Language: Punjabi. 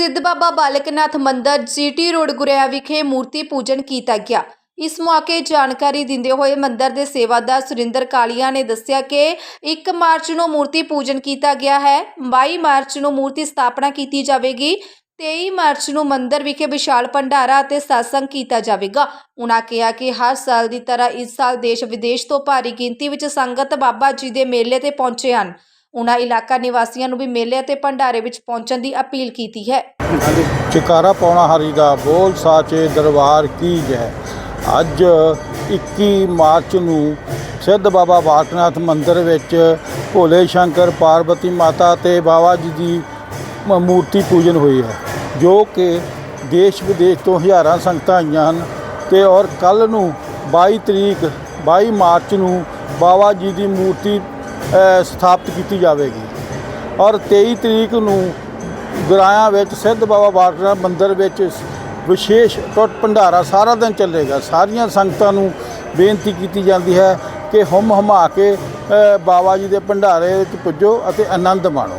ਸਿੱਧ ਬਾਬਾ ਬਾਲਕਨਾਥ ਮੰਦਿਰ ਜੀਟੀ ਰੋਡ ਗੁਰਿਆ ਵਿਖੇ ਮੂਰਤੀ ਪੂਜਨ ਕੀਤਾ ਗਿਆ। ਇਸ ਮੌਕੇ ਜਾਣਕਾਰੀ ਦਿੰਦੇ ਹੋਏ ਮੰਦਿਰ ਦੇ ਸੇਵਾਦਾਰ ਸੁਰਿੰਦਰ ਕਾਲੀਆ ਨੇ ਦੱਸਿਆ ਕਿ 1 ਮਾਰਚ ਨੂੰ ਮੂਰਤੀ ਪੂਜਨ ਕੀਤਾ ਗਿਆ ਹੈ। 22 ਮਾਰਚ ਨੂੰ ਮੂਰਤੀ ਸਥਾਪਨਾ ਕੀਤੀ ਜਾਵੇਗੀ। 23 ਮਾਰਚ ਨੂੰ ਮੰਦਰ ਵਿਖੇ ਵਿਸ਼ਾਲ ਭੰਡਾਰਾ ਅਤੇ satsang ਕੀਤਾ ਜਾਵੇਗਾ। ਉਹਨਾਂ ਕਿਹਾ ਕਿ ਹਰ ਸਾਲ ਦੀ ਤਰ੍ਹਾਂ ਇਸ ਸਾਲ ਦੇਸ਼ ਵਿਦੇਸ਼ ਤੋਂ ਭਾਰੀ ਗਿਣਤੀ ਵਿੱਚ ਸੰਗਤ ਬਾਬਾ ਜੀ ਦੇ ਮੇਲੇ ਤੇ ਪਹੁੰਚੇ ਹਨ। ਉਨ੍ਹਾਂ ਇਲਾਕਾ ਨਿਵਾਸੀਆਂ ਨੂੰ ਵੀ ਮੇਲੇ ਅਤੇ ਭੰਡਾਰੇ ਵਿੱਚ ਪਹੁੰਚਣ ਦੀ ਅਪੀਲ ਕੀਤੀ ਹੈ। ਚਿਕਾਰਾ ਪਾਉਣਾ ਹਰੀ ਦਾ ਬੋਲ, ਸਾਚੇ ਦਰਬਾਰ ਕੀ ਜੈ। ਅੱਜ 21 ਮਾਰਚ ਨੂੰ ਸਿੱਧ ਬਾਬਾ ਬਾਲਕਨਾਥ ਮੰਦਿਰ ਵਿੱਚ ਭੋਲੇ ਸ਼ੰਕਰ ਪਾਰਵਤੀ ਮਾਤਾ ਤੇ ਬਾਬਾ ਜੀ ਦੀ ਮ- ਮੂਰਤੀ ਪੂਜਨ ਹੋਈ ਹੈ, ਜੋ ਕਿ ਦੇਸ਼ ਵਿਦੇਸ਼ ਤੋਂ ਹਜ਼ਾਰਾਂ ਸੰਗਤਾਂ ਆਈਆਂ ਹਨ ਤੇ ਔਰ ਕੱਲ ਨੂੰ 22 ਤਰੀਕ 22 ਮਾਰਚ ਨੂੰ ਬਾਬਾ ਜੀ ਦੀ ਮੂਰਤੀ ਸਥਾਪਿਤ ਕੀਤੀ ਜਾਵੇਗੀ। ਔਰ 23 ਤਰੀਕ ਨੂੰ ਗੁਰਾਇਆਂ ਵਿੱਚ ਸਿੱਧ ਬਾਬਾ ਬਾਲਕਨਾਥ ਮੰਦਿਰ ਵਿੱਚ ਵਿਸ਼ੇਸ਼ ਟੁੱਟ ਭੰਡਾਰਾ ਸਾਰਾ ਦਿਨ ਚੱਲੇਗਾ। ਸਾਰੀਆਂ ਸੰਗਤਾਂ ਨੂੰ ਬੇਨਤੀ ਕੀਤੀ ਜਾਂਦੀ ਹੈ ਕਿ ਹੁਮ ਹਮਾ ਕੇ ਬਾਬਾ ਜੀ ਦੇ ਭੰਡਾਰੇ ਵਿੱਚ ਪੁੱਜੋ ਅਤੇ ਆਨੰਦ ਮਾਣੋ।